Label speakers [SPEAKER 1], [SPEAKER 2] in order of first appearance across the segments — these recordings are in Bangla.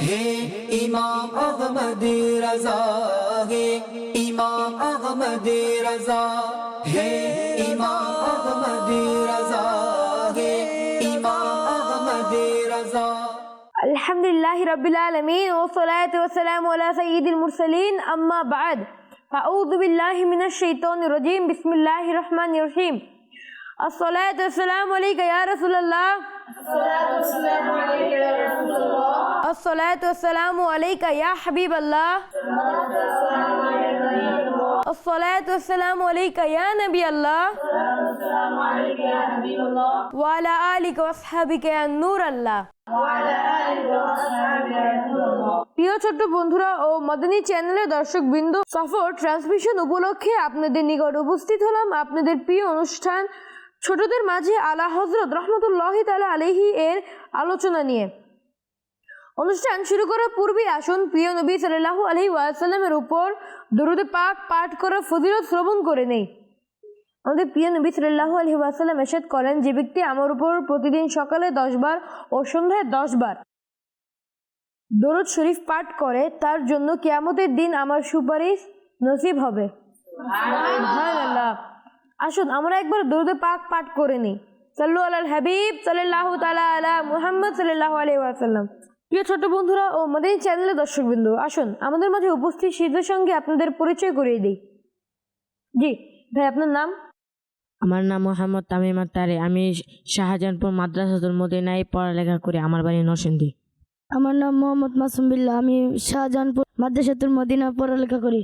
[SPEAKER 1] امام احمد رضا ہے امام احمد رضا ہے امام احمد رضا ہے امام احمد رضا
[SPEAKER 2] الحمد لله رب العالمين والصلاة والسلام على سيد المرسلين أما بعد فأعوذ بالله من الشيطان الرجيم بسم الله الرحمن الرحيم الصلاة والسلام عليك يا رسول الله الصلاة والسلام عليك يا حبيب الله الصلاة والسلام عليك يا نبي الله وعلى آلك وأصحابك يا نور الله প্রিয় ছোট্ট বন্ধুরা ও মদনী চ্যানেলের দর্শক বিন্দু সফর ট্রান্সমিশন উপলক্ষে আপনাদের নিকট উপস্থিত হলাম আপনাদের প্রিয় অনুষ্ঠান ছোটদের মাঝে আলা হজরত রহমতুল্লাহ তালা আলহি এর আলোচনা নিয়ে। অনুষ্ঠান শুরু করার পূর্বে আসুন প্রিয় নবী সাল্লাহ আলহি ওয়াসাল্লামের উপর দরুদে পাক পাঠ করার ফজিলত শ্রবণ করে নেই। আমাদের প্রিয় নবী সাল্লাহ আলহি ওয়াসাল্লাম এরশাদ করেন, যে ব্যক্তি আমার উপর প্রতিদিন সকালে দশ বার ও সন্ধ্যায় দশ বার দরুদ শরীফ পাঠ করে, তার জন্য কেয়ামতের দিন আমার সুপারিশ নসিব হবে। সুবহানাল্লাহ। আসুন আমরা একবার দরুদে পাক পাঠ করে নিই। সাল্লু আলাল হাবিব সাল্লাহ তালা আলা মুহাম্মদ সাল্লাহ আলাইহি ওয়াসাল্লাম। প্রিয় ছোট বন্ধুরা ও আমাদের চ্যানেলের দর্শকবৃন্দু আসুন আমাদের মাঝে উপস্থিত শীতের সঙ্গে আপনাদের পরিচয় করিয়ে দিই। জি ভাই আপনার নাম?
[SPEAKER 3] আমার নাম মোহাম্মদ তামিম আত্তারে আমি শাহজাহানপুর মাদ্রাসাতুল মদিনায় পড়ালেখা করি। আমার বাড়ি নরসিংদী।
[SPEAKER 4] আমার নাম মোহাম্মদ মাসুম বিল্লাহ। আমি শাহজাহানপুর মাদ্রাসাতুল মদিনা পড়ালেখা করি।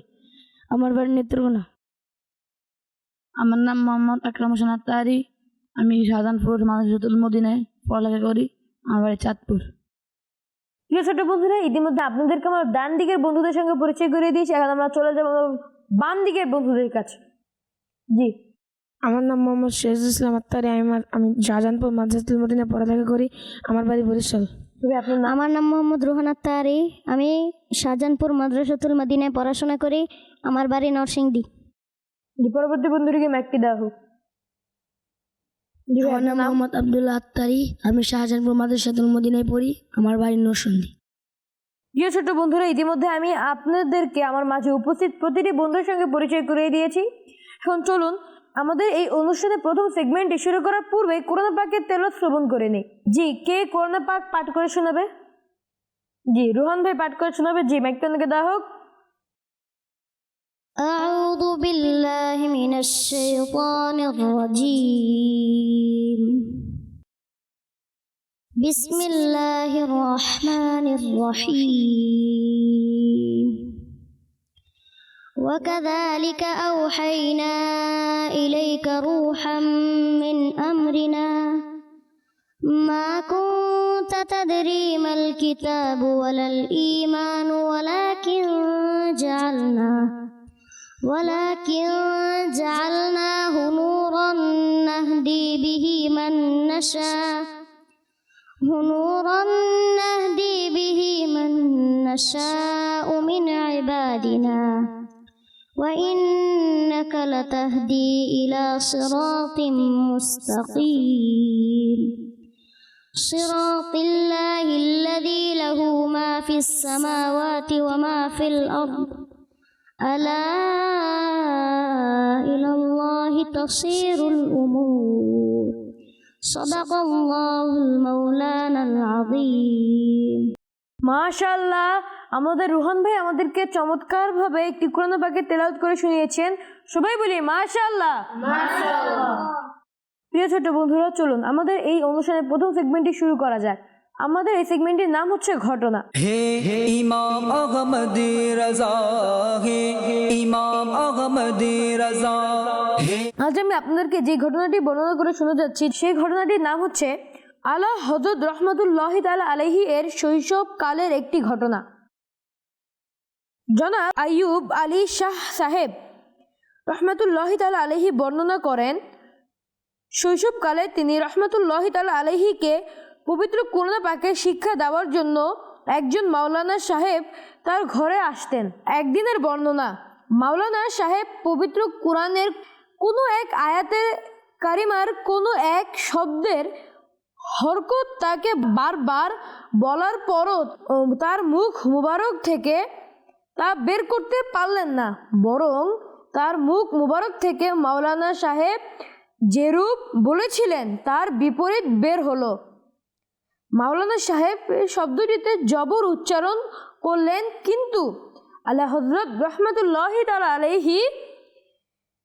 [SPEAKER 4] আমার বাড়ি নেত্রকোনা।
[SPEAKER 5] আমার নাম মোহাম্মদ আকরাম হোসেন আত্তারি। আমি শাহজাহানপুর মাদ্রাসাতুল মদিনায় পড়ালেখা করি। আমার বাড়ি চাঁদপুর।
[SPEAKER 2] প্রিয় ছোট বন্ধুরা ইতিমধ্যে আপনাদেরকে আমার ডান দিকের বন্ধুদের সঙ্গে পরিচয় করিয়ে দিয়েছি। এখন আমরা চলে যাব বাম দিকের বন্ধুদের কাছে। জি।
[SPEAKER 6] আমার নাম মোহাম্মদ শেখুল ইসলাম আত্তারি। আমি আমি শাহজাহানপুর মাদ্রাসাতুল মদিনা পড়ালেখা করি। আমার বাড়ি বরিশাল।
[SPEAKER 2] তবে আপনার
[SPEAKER 4] আমার নাম মোহাম্মদ রোহান আত্তারি। আমি শাহজাহানপুর মাদ্রাসাতুল মদিনায় পড়াশোনা করি। আমার বাড়ি নরসিংদী।
[SPEAKER 2] জি পরবর্তী বন্ধুটিকে ম্যাকটি দেওয়া হোক
[SPEAKER 4] আমার নাম মোহাম্মদ আবদুল্লাহ আত্তারি। আমি শাহজাহানপুর মাদ্রাসাতুল মদিনায় পড়ি। আমার বাড়ি নরসিংদী।
[SPEAKER 2] প্রিয় ছোট বন্ধুরা ইতিমধ্যে আমি আপনাদেরকে আমার মাঝে উপস্থিত প্রতিটি বন্ধুর সঙ্গে পরিচয় করিয়ে দিয়েছি। এখন চলুন আমাদের এই অনুষ্ঠানে প্রথম সেগমেন্টটি শুরু করার পূর্বে করোনা পাকের তেল শ্রবণ করে নেই। জি কে করোনা পাক পাঠ করে শোনাবে? জি রোহন ভাই পাঠ করে শোনাবে। জি ম্যাকটনকে দেওয়া হোক।
[SPEAKER 4] أعوذ بالله من الشيطان الرجيم. بسم الله الرحمن الرحيم. وكذلك أوحينا إليك روحا من أمرنا. ما كنت تدري ما الكتاب ولا الإيمان ولكن جعلناه ولكن جعلناه نورا نهدي به من نشاء. نورا نهدي به من نشاء من عبادنا. وإنك لتهدي إلى صراط مستقيم. صراط الله الذي له ما في السماوات وما في الأرض. ألا إلى الله تصير الأمور صدق الله المولانا العظيم
[SPEAKER 2] মাশাল্লাহ আমাদের রোহন ভাই আমাদেরকে চমৎকার ভাবে একটি কোরআন পাকে তেলাওয়াত করে শুনিয়েছেন সবাই বলি মাশাল্লাহ প্রিয় ছোট বন্ধুরা চলুন আমাদের এই অনুষ্ঠানের প্রথম সেগমেন্টটি শুরু করা যাক আমাদের এই সেগমেন্টের নাম হচ্ছে ঘটনা।
[SPEAKER 1] হে ইমাম আহমদ রাজা হে ইমাম আহমদ রাজা হে।
[SPEAKER 2] আজ আমি আপনাদেরকে যে ঘটনাটি বর্ণনা করে শুনে যাচ্ছি সেই ঘটনাটির নাম হচ্ছে আলা হজরত রহমতুল্লাহ তালা আলহি এর শৈশব কালের একটি ঘটনা। জনাব আইয়ুব আলী শাহ সাহেব রহমতুল্লাহ তালা আলহি বর্ণনা করেন শৈশবকালে তিনি রহমতুল্লাহ তালা আলহিকে পবিত্র কোরআন পাকে শিক্ষা দেওয়ার জন্য একজন মাওলানা সাহেব তার ঘরে আসতেন। একদিনের বর্ণনা, মাওলানা সাহেব পবিত্র কোরআনের কোনো এক আয়াতের কারিমার কোনো এক শব্দের হরকত তাকে বারবার বলার পরও তার মুখ মুবারক থেকে তা বের করতে পারলেন না, বরং তার মুখ মুবারক থেকে মাওলানা সাহেব যেরূপ বলেছিলেন, তার বিপরীত বের হলো। মাওলানা সাহেব এই শব্দটিতে জবর উচ্চারণ করলেন, কিন্তু আল্লাহ হজরত রহমতুল্লাহ তালা আলাইহি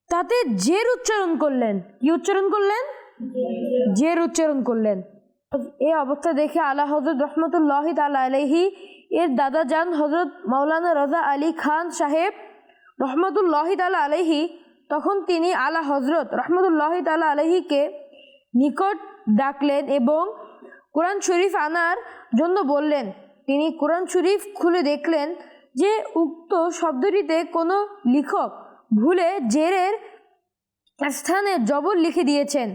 [SPEAKER 2] তাতে জের উচ্চারণ করলেন। কি উচ্চারণ করলেন? জের উচ্চারণ করলেন। এই অবস্থা দেখে আলা হজরত রহমতুল্লাহ তালা আলাইহি এর দাদা যান হজরত মাওলানা রাজা আলী খান সাহেব রহমতুল্লাহ তালা আলাইহি, তখন তিনি আলা হজরত রহমতুল্লাহ তালা আলাইহিকে নিকট ডাকলেন এবং কোরআন শরীফ আনার জন্য বললেন। তিনি কোরআন শরীফ খুলে দেখলেন যে উক্ত শব্দটিতে কোনো লিখক ভুলে জেরের স্থানে জবর লিখে দিয়েছেন।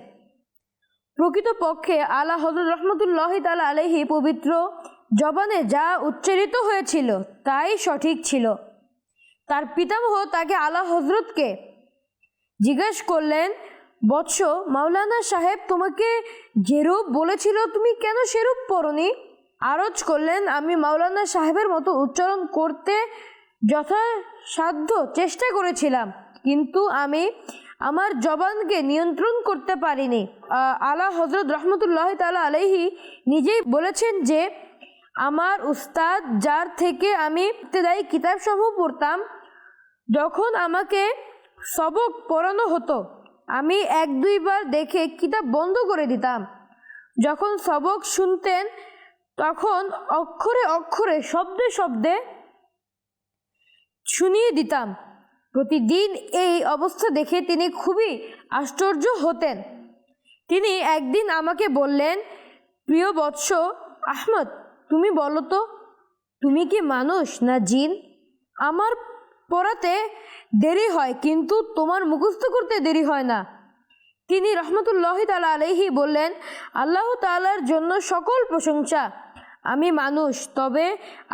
[SPEAKER 2] প্রকৃতপক্ষে আলা হজরত রহমতুল্লাহ তালা আলহি পবিত্র জবানে যা উচ্চারিত হয়েছিল তাই সঠিক ছিল। তার পিতামহ তাকে আলা হজরতকে জিজ্ঞেস করলেন বৎস, মাওলানা সাহেব তোমাকে যেরূপ বলেছিল তুমি কেন সেরূপ পড়নি? আরজ করলেন, আমি মাওলানা সাহেবের মতো উচ্চারণ করতে যথাসাধ্য চেষ্টা করেছিলাম, কিন্তু আমি আমার জবানকে নিয়ন্ত্রণ করতে পারিনি। আলা হজরত রহমতুল্লাহ তালা আলাইহি নিজেই বলেছেন যে, আমার উস্তাদ যার থেকে আমি ইবতেদায়ী কিতাবসমূহ পড়তাম, যখন আমাকে সবক পড়ানো হতো আমি এক দুইবার দেখে কিতাব বন্ধ করে দিতাম। যখন সবক শুনতেন, তখন অক্ষরে অক্ষরে, শব্দে শব্দে শুনিয়ে দিতাম। প্রতিদিন এই অবস্থা দেখে তিনি খুবই আশ্চর্য হতেন। তিনি একদিন আমাকে বললেন, প্রিয় বৎস, আহমদ, তুমি বলো তো, তুমি কি মানুষ না জিন? আমার পড়াতে দেরি হয়, কিন্তু তোমার মুখস্থ করতে দেরি হয় না। তিনি রহমতুল্লাহ তালা আলহি বললেন, আল্লাহ তালার জন্য সকল প্রশংসা। আমি মানুষ, তবে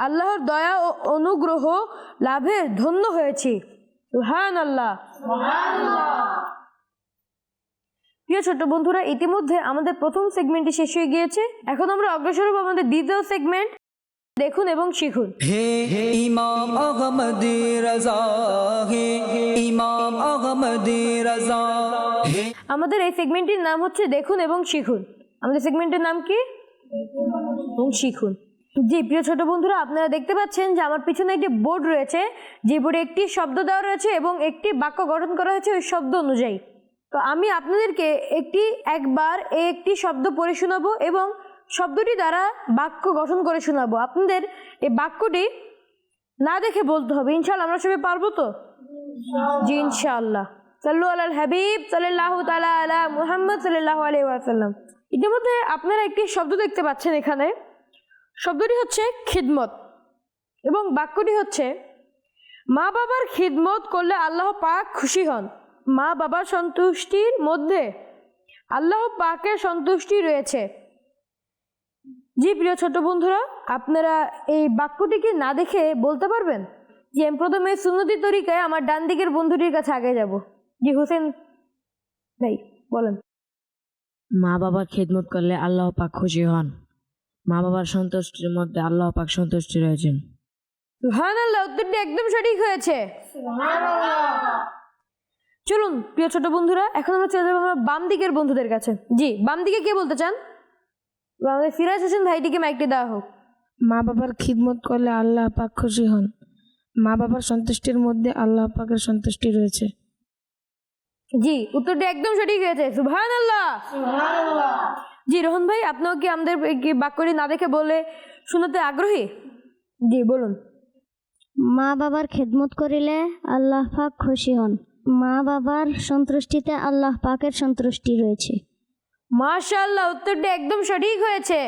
[SPEAKER 2] আল্লাহর দয়া ও অনুগ্রহ লাভের ধন্য হয়েছি। সুহান আল্লাহ প্রিয় ছোট্ট বন্ধুরা, ইতিমধ্যে আমাদের প্রথম সেগমেন্টটি শেষ হয়ে গিয়েছে। এখন আমরা অগ্রসর হব আমাদের দ্বিতীয় সেগমেন্ট। দেখুন এবং শিখুন।
[SPEAKER 1] হে ইমাম আহমদি রাজা হে ইমাম আহমদি রাজা
[SPEAKER 2] আমাদের এই সেগমেন্টটির নাম হচ্ছে দেখুন এবং শিখুন। আমাদের সেগমেন্টের নাম কি? এবং শিখুন। জি প্রিয় ছোট বন্ধুরা আপনারা দেখতে পাচ্ছেন যে আমার পিছনে একটি বোর্ড রয়েছে। যে বোর্ডে একটি শব্দ দেওয়া রয়েছে এবং একটি বাক্য গঠন করা হয়েছে ওই শব্দ অনুযায়ী। তো আমি আপনাদেরকে একটি একবার এই একটি শব্দ পড়ে শোনাবো এবং শব্দটি দ্বারা বাক্য গঠন করে শোনাবো। আপনাদের এই বাক্যটি না দেখে বলতে হবে। ইনশাল্লাহ আমরা সবাই পারব তো? জি, ইনশাআল্লাহ। সাল্লু আলাল হাবিব, সাল্লাল্লাহু তাআলা আলা মুহাম্মদ, সাল্লাল্লাহু আলাইহি ওয়াসাল্লাম। ইতিমধ্যে আপনারা একটি শব্দ দেখতে পাচ্ছেন এখানে। শব্দটি হচ্ছে খিদমত এবং বাক্যটি হচ্ছে, মা বাবার খিদমত করলে আল্লাহ পাক খুশি হন। মা বাবার সন্তুষ্টির মধ্যে আল্লাহ পাকের সন্তুষ্টি রয়েছে। জি প্রিয় ছোট বন্ধুরা আপনারা এই বাক্যটিকে না দেখে বলতে পারবেন? যে আমি প্রথমে সুন্নতি তরিকায় আমার ডান দিকের বন্ধুটির কাছে আগে যাব। জি হোসেন ভাই বলেন।
[SPEAKER 3] মা বাবার খেদমত করলে আল্লাহ পাক খুশি হন। মা বাবার সন্তুষ্টির মধ্যে আল্লাহ পাক সন্তুষ্টি রয়েছেন।
[SPEAKER 2] সুহান আল্লাহ উত্তরটি একদম সঠিক হয়েছে। চলুন প্রিয় ছোট বন্ধুরা এখন আমরা চলে যাব আমার বাম দিকের বন্ধুদের কাছে। জি বাম দিকে কে বলতে চান? আমাদের সিরাজ হোসেন ভাইটিকে মাইকটি দেওয়া হোক।
[SPEAKER 6] মা বাবার খিদমত করলে আল্লাহ পাক খুশি হন। মা বাবার সন্তুষ্টির মধ্যে আল্লাহ পাকের সন্তুষ্টি রয়েছে।
[SPEAKER 2] জি উত্তরটি একদম সঠিক হয়েছে। সুবহান আল্লাহ জি রোহন ভাই আপনিও কি আমাদের কি বাক্যটি না দেখে বলে শোনাতে আগ্রহী? জি বলুন।
[SPEAKER 4] মা বাবার খেদমত করিলে আল্লাহ পাক খুশি হন। মা বাবার সন্তুষ্টিতে আল্লাহ পাকের সন্তুষ্টি রয়েছে।
[SPEAKER 2] মাশাআল্লাহ উত্তরটি একদম সঠিক হয়েছে।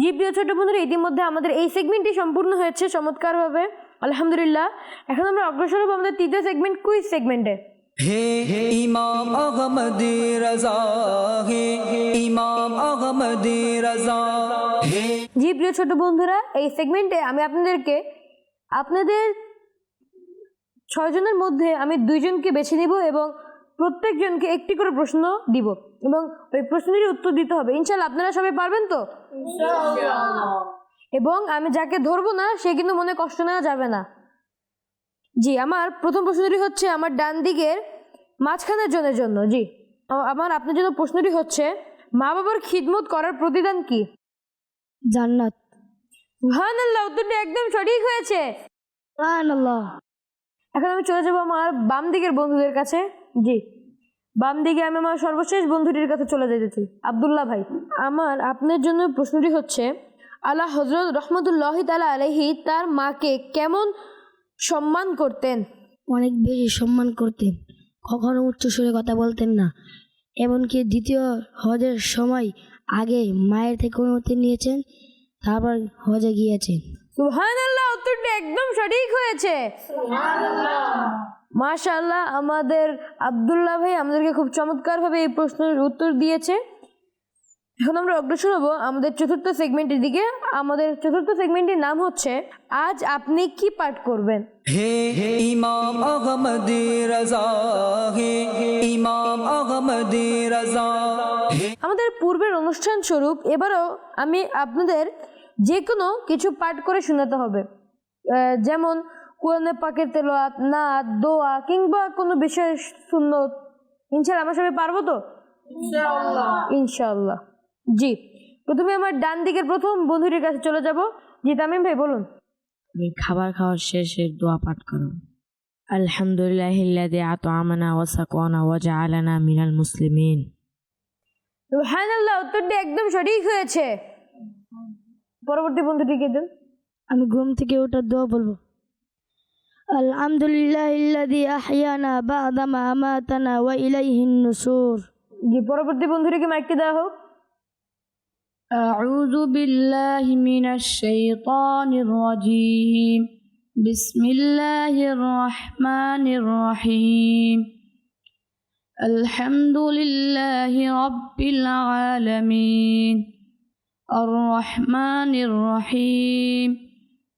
[SPEAKER 2] জি প্রিয় ছোট বন্ধুরা ইতিমধ্যে আমাদের এই সেগমেন্টটি সম্পূর্ণ হয়েছে চমৎকারভাবে। আলহামদুলিল্লাহ এখন আমরা অগ্রসর হব আমাদের তৃতীয় সেগমেন্ট কুইজ সেগমেন্টে
[SPEAKER 1] হে ইমাম আহমদি রাজা হে ইমাম আহমদি রাজা হে
[SPEAKER 2] জি প্রিয় ছোট বন্ধুরা এই সেগমেন্টে আমি আপনাদেরকে আপনাদের ছয়জনের মধ্যে আমি দুইজনকে বেছে নিব এবং প্রত্যেকজনকে একটি করে প্রশ্ন দিব এবং ওই প্রশ্নেরই উত্তর দিতে হবে। ইনশাল্লাহ আপনারা সবাই পারবেন তো? এবং আমি যাকে ধরবো না সে কিন্তু মনে কষ্ট নেওয়া যাবে না। জি আমার প্রথম প্রশ্নটি হচ্ছে আমার ডান দিকের মাঝখানের জনের জন্য। জি আমার আপনার জন্য প্রশ্নটি হচ্ছে মা বাবার খিদমত করার প্রতিদান কি?
[SPEAKER 7] জান্নাত।
[SPEAKER 2] সুবহানাল্লাহ উত্তরটি একদম সঠিক হয়েছে। এখন আমি চলে যাব আমার বাম দিকের বন্ধুদের কাছে। জি। বাম দিকে আমি আমার সর্বশেষ বন্ধুটির কাছে চলে যেতেছি। আবদুল্লাহ ভাই আমার আপনার জন্য প্রশ্নটি হচ্ছে আল্লাহ হজরত রহমতুল্লাহ তালা আলহি তার মাকে কেমন সম্মান করতেন?
[SPEAKER 7] অনেক বেশি সম্মান করতেন। কখনো উচ্চ সুরে কথা বলতেন না। এমনকি দ্বিতীয় হজের সময় আগে মায়ের থেকে অনুমতি নিয়েছেন তারপর হজে গিয়েছেন।
[SPEAKER 2] সুবহানাল্লাহ উত্তরটি একদম সঠিক হয়েছে। মাশাআল্লাহ আমাদের আব্দুল্লাহ ভাই আমাদেরকে খুব চমৎকারভাবে এই প্রশ্নের উত্তর দিয়েছে। এখন আমরা অগ্রসর হব আমাদের চতুর্থ সেগমেন্টের দিকে। আমাদের চতুর্থ সেগমেন্টের নাম হচ্ছে আজ আপনি কি পাঠ করবেন?
[SPEAKER 1] হে ইমাম আহমদি রাজা হে ইমাম আহমদি রাজা
[SPEAKER 2] আমাদের পূর্বের অনুষ্ঠান স্বরূপ এবারও আমি আপনাদের যে কোনো কিছু পাঠ করে শোনাতে হবে। আহ, যেমন কোরআনে পাকের তেলোয়াত নাত দোয়া কিংবা কোনো বিষয় সুন্নত। ইনশাল্লাহ আমরা সবাই পারব তো? ইনশাল্লাহ জি প্রথমে আমার ডান দিকের প্রথম বন্ধুটির কাছে চলে যাব। জি তামিম ভাই বলুন।
[SPEAKER 3] আমি খাবার খাওয়ার শেষে দোয়া পাঠ করো। আলহামদুলিল্লাহ আতআমানা ওয়া সাকানা ওয়া জাআলানা মিনাল মুসলিমিন।
[SPEAKER 2] সুবহানাল্লাহ উত্তরটি একদম সঠিক হয়েছে। পরবর্তী বন্ধুটিকে দেন।
[SPEAKER 7] আমি ঘুম থেকে ওঠার দোয়া বলব। আলহামদুলিল্লাহ ইল্লাযী আহইয়ানা বা'দা মা আমাতানা ওয়া ইলাইহিন নুশুর
[SPEAKER 2] জি পরবর্তী বন্ধুটিকে মাইকটি দেওয়া হোক
[SPEAKER 8] أعوذ بالله من الشيطان الرجيم بسم الله الرحمن الرحيم الحمد لله رب العالمين الرحمن الرحيم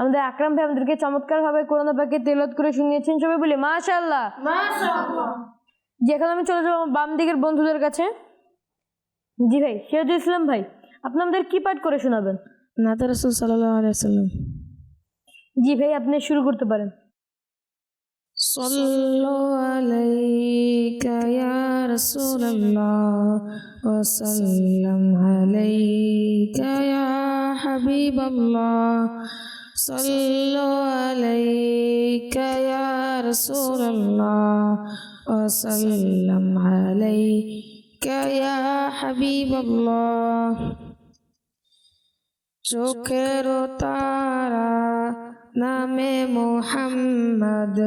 [SPEAKER 2] আমাদের আকরাম ভাই আমাদেরকে চমৎকার ভাবে কোরআন পাকে তেলত করে শুনিয়েছেন সবাই বলি মাশাআল্লাহ জি এখন আমি চলে যাবো বাম দিকের বন্ধুদের কাছে জি ভাই সিরাজুল ইসলাম ভাই আপনি আমাদের কি পাঠ করে শোনাবেন
[SPEAKER 6] নাতে রসুল সাল্লাহ আলাইসাল্লাম
[SPEAKER 2] জি ভাই আপনি শুরু করতে পারেন
[SPEAKER 6] صلوا عليك يا رسول الله وسلم عليك يا حبيب الله صلوا عليك يا رسول الله وسلم عليك يا حبيب الله চোখের তারা নামে মোহাম্মদ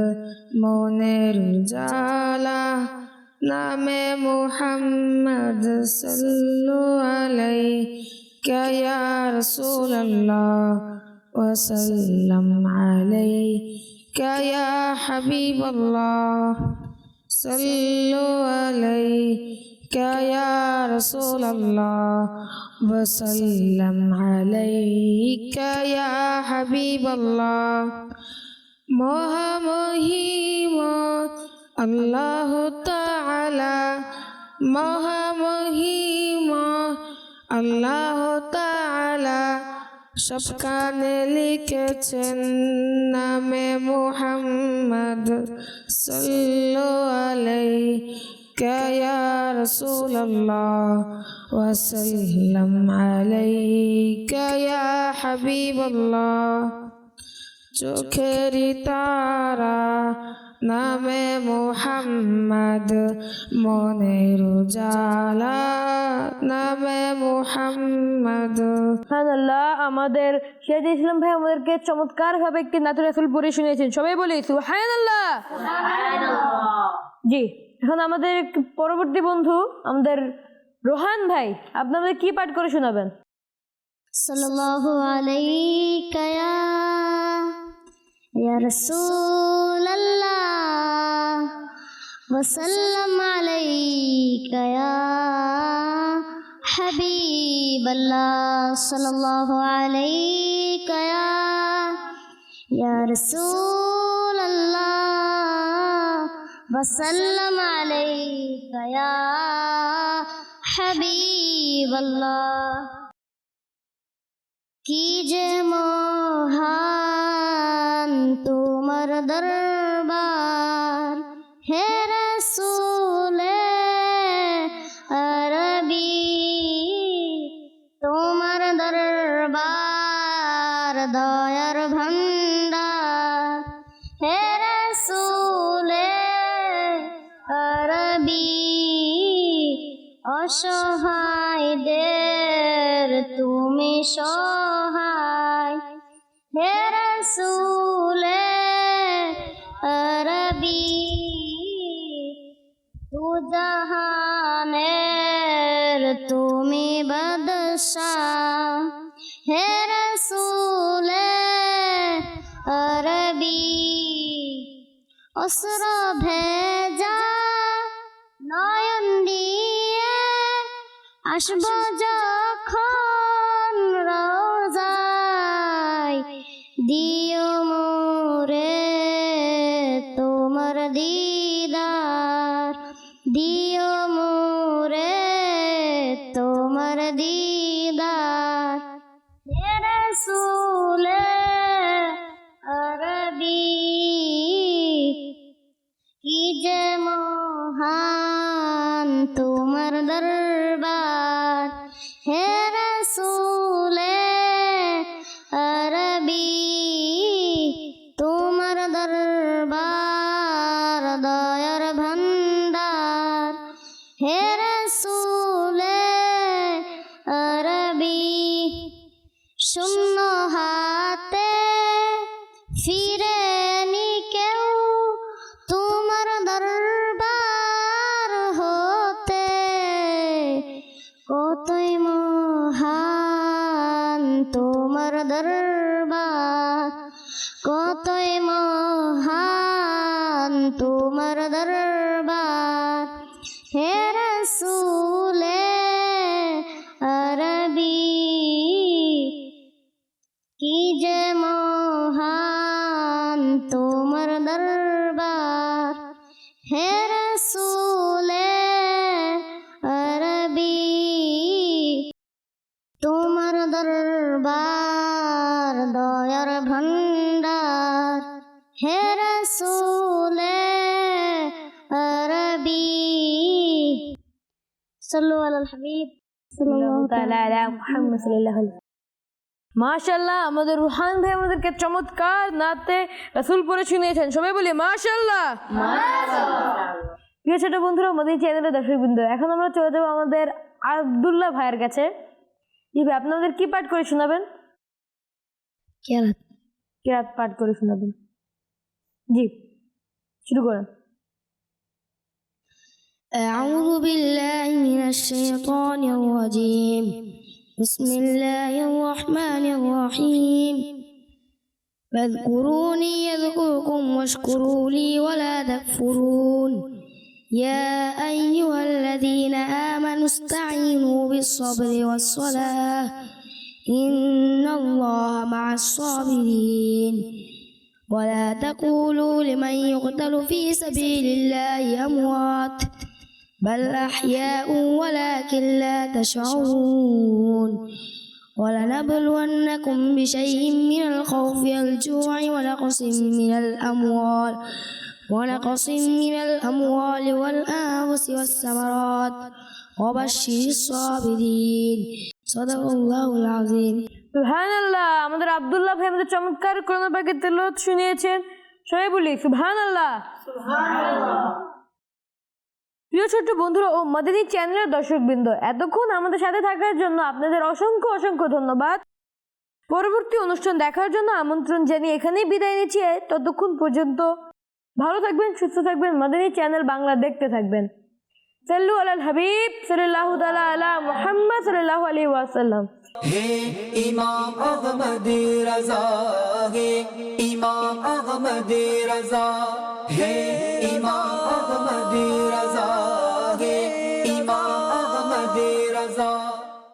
[SPEAKER 6] মনের জালা নামে মোহাম্মদ সাল্লু আলাই ইয়া রাসূলুল্লাহ وسلم عليك يا حبيب الله. صلوا عليك يا رسول الله. وسلم عليك يا حبيب الله. مهمهيم الله تعالى. مهمهيم الله تعالى. সব কানে লিখেছেন নামে মুহাম্মদ সাল্লু আলাইকা ইয়া রাসূলুল্লাহ ওয়া সাল্লাম আলাইকা ইয়া হাবিবাল্লাহ। চোখেরি তারা নামে মোহাম্মদ, মনের জালা নামে মুহাম্মদ।
[SPEAKER 2] সুবহানাল্লাহ আমাদের শেখ ইসলাম ভাই আমাদেরকে চমৎকারভাবে একটি নাতুর রাসুল পড়ে শুনিয়েছেন। সবাই বলি সুবহানাল্লাহ। জি এখন আমাদের পরবর্তী বন্ধু আমাদের রোহান ভাই আপনাদের কি পাঠ করে শোনাবেন?
[SPEAKER 4] সাল্লাল্লাহু আলাইকা ইয়া রাসূলুল্লাহ। وسلم عليك يا حبيب الله صلى الله عليك يا يا رسول الله وسلم عليك يا حبيب الله কি যে মহান তোমার দরবার অসহায়দের তুমি সহায় আসব যখন রোজায় দিও সাল্লাল্লাহু আলা মুহাম্মদ সাল্লাল্লাহু
[SPEAKER 2] মাশাল্লাহ আমাদের রুহান ভাই আমাদেরকে চমৎকার নাতে রাসুল পরে শুনিয়েছেন। সবাই বলি মাশাল্লাহ প্রিয় ছোট বন্ধুরা আমাদের চ্যানেলের দর্শক বিন্দু এখন আমরা চলে যাব আমাদের আবদুল্লাহ ভাইয়ের কাছে। জি ভাই আপনাদের কি পাঠ করে শোনাবেন?
[SPEAKER 7] কেরাত
[SPEAKER 2] কিরাত পাঠ করে শোনাবেন? জি শুরু করেন।
[SPEAKER 7] أعوذ بالله من الشيطان الرجيم. بسم الله الرحمن الرحيم. فاذكروني يذكركم واشكروا لي ولا تكفرون. يا أيها الذين آمنوا استعينوا بالصبر والصلاة. إن الله مع الصابرين. ولا تقولوا لمن يقتل في سبيل الله أموات. بل أحياء ولكن لا تشعرون ولنبلونكم بشيء من الخوف والجوع ونقص من الأموال ونقص من الأموال والأنفس والثمرات وبشر الصابرين صدق الله العظيم
[SPEAKER 2] সুবহানাল্লাহ আমাদের আব্দুল্লাহ ভাই আমাদের চমৎকার কোরআন পাকের তেলাওয়াত শুনিয়েছেন সবাই বলি সুবহানাল্লাহ প্রিয় ছোট্ট বন্ধুরা ও মাদানী চ্যানেলের দর্শকবৃন্দ, এতক্ষণ আমাদের সাথে থাকার জন্য আপনাদের অসংখ্য অসংখ্য ধন্যবাদ। পরবর্তী অনুষ্ঠান দেখার জন্য আমন্ত্রণ জানিয়ে এখানেই বিদায় নিচ্ছি ততক্ষণ পর্যন্ত ভালো থাকবেন, সুস্থ থাকবেন, মাদানী চ্যানেল বাংলা দেখতে থাকবেন। সাল্লু আলাল হাবিব, সাল্লাল্লাহু তাআলা আলা মুহাম্মদ, সাল্লাল্লাহু আলাইহি ওয়াসাল্লাম।
[SPEAKER 1] হে ইমাম আহমদি রাজা, হে ইমাম আহমদি রাজা, হে ইমাম আহমদি রাজা।